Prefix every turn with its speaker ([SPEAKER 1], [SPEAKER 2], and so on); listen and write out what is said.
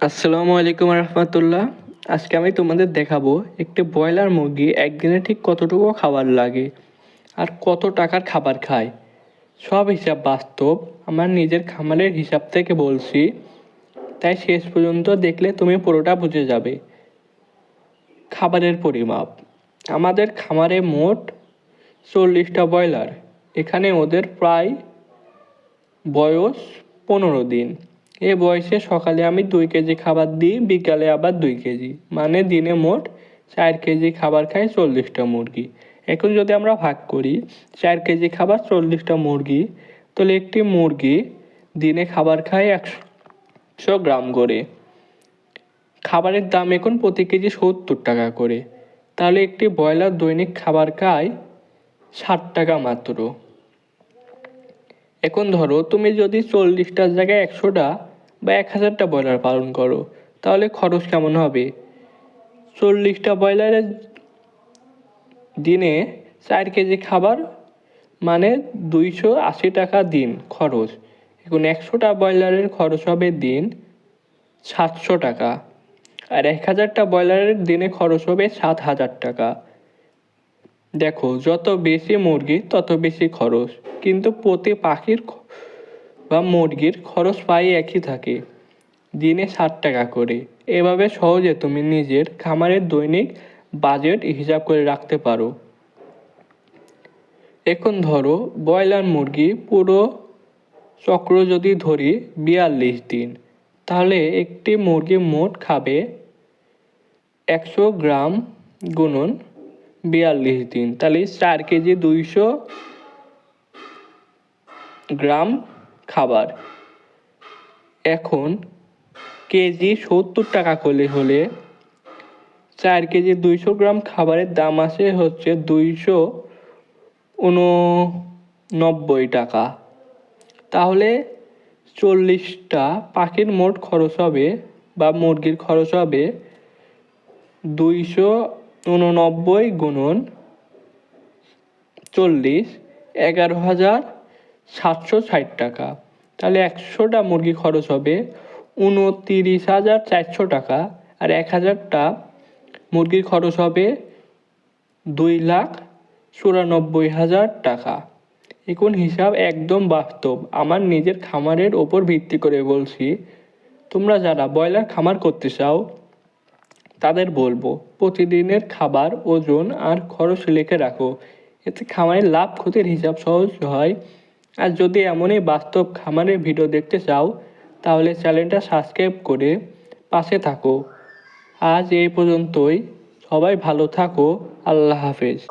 [SPEAKER 1] আসসালামু আলাইকুম রহমতুল্লাহ। আজকে আমি তোমাদের দেখাবো একটি ব্রয়লার মুরগি একদিনে ঠিক কতটুকু খাবার লাগে আর কত টাকার খাবার খায়। সব হিসাব বাস্তব, আমার নিজের খামারের হিসাব থেকে বলছি। তাই শেষ পর্যন্ত দেখলে তুমি পুরোটা বুঝে যাবে। খাবারের পরিমাপ। আমাদের খামারে মোট চল্লিশটা ব্রয়লার। এখানে ওদের প্রায় বয়স পনেরো দিন। এ বয়সে সকালে আমি দুই কেজি খাবার দিই, বিকালে আবার দুই কেজি। মানে দিনে মোট চার কেজি খাবার খায় চল্লিশটা মুরগি। এখন যদি আমরা ভাগ করি, চার কেজি খাবার চল্লিশটা মুরগি, তাহলে একটি মুরগি দিনে খাবার খায় একশো গ্রাম করে। খাবারের দাম এখন প্রতি কেজি সত্তর টাকা করে। তাহলে একটি ব্রয়লার দৈনিক খাবার খায় ষাট টাকা মাত্র। এখন ধরো তুমি যদি চল্লিশটার জায়গায় একশোটা বা এক হাজারটা ব্রয়লার পালন করো, তাহলে খরচ কেমন হবে? চল্লিশটা ব্রয়লারের দিনে চার কেজি খাবার মানে দুইশো আশি টাকা দিন খরচ। এখন একশোটা ব্রয়লারের খরচ হবে দিন সাতশো টাকা। আর এক হাজারটা ব্রয়লারের দিনে খরচ হবে সাত হাজার টাকা। দেখো, যত বেশি মুরগি, তত বেশি খরচ। কিন্তু প্রতি পাখির বা মুরগির খরচ প্রায় একই থাকে। দিনে ষাট টাকা করে। এভাবে সহজে তুমি নিজের খামারের দৈনিক বাজেট হিসাব করে রাখতে পারো। এখন ধরো, ব্রয়লার মুরগি পুরো চক্র যদি ধরি বিয়াল্লিশ দিন, তাহলে একটি মুরগি মোট খাবে একশো গ্রাম গুণন বিয়াল্লিশ দিন। তাহলে চার কেজি দুইশো গ্রাম খাবার। এখন কেজি সত্তর টাকা করলে হলে চার কেজি দুইশো গ্রাম খাবারের দাম আসে হচ্ছে দুইশো উননব্বই টাকা। তাহলে চল্লিশটা পাখির মোট খরচ হবে বা মুরগির খরচ হবে দুইশো উননব্বই গুণন চল্লিশ, এগারো হাজার সাতশো ষাট টাকা। তাহলে একশোটা মুরগি খরচ হবে উনতিরিশ হাজার চারশো টাকা আর এক হাজারটা মুরগির খরচ হবে দুই লাখ চুরানব্বই হাজার টাকা। এখন হিসাব একদম বাস্তব। আমার নিজের খামারের ওপর ভিত্তি করে বলছি, তোমরা যারা ব্রয়লার খামার করতে চাও, তাদের বলব, প্রতিদিনের খাবার, ওজন আর খরচ লিখে রাখো। এতে খামারের লাভ, ক্ষতির হিসাব সহজ হয়। আর যদি এমনই বাস্তব খামারের ভিডিও দেখতে চাও, তাহলে চ্যানেলটা সাবস্ক্রাইব করে পাশে থাকো। আজ এই পর্যন্তই। সবাই ভালো থাকো। আল্লাহ হাফেজ।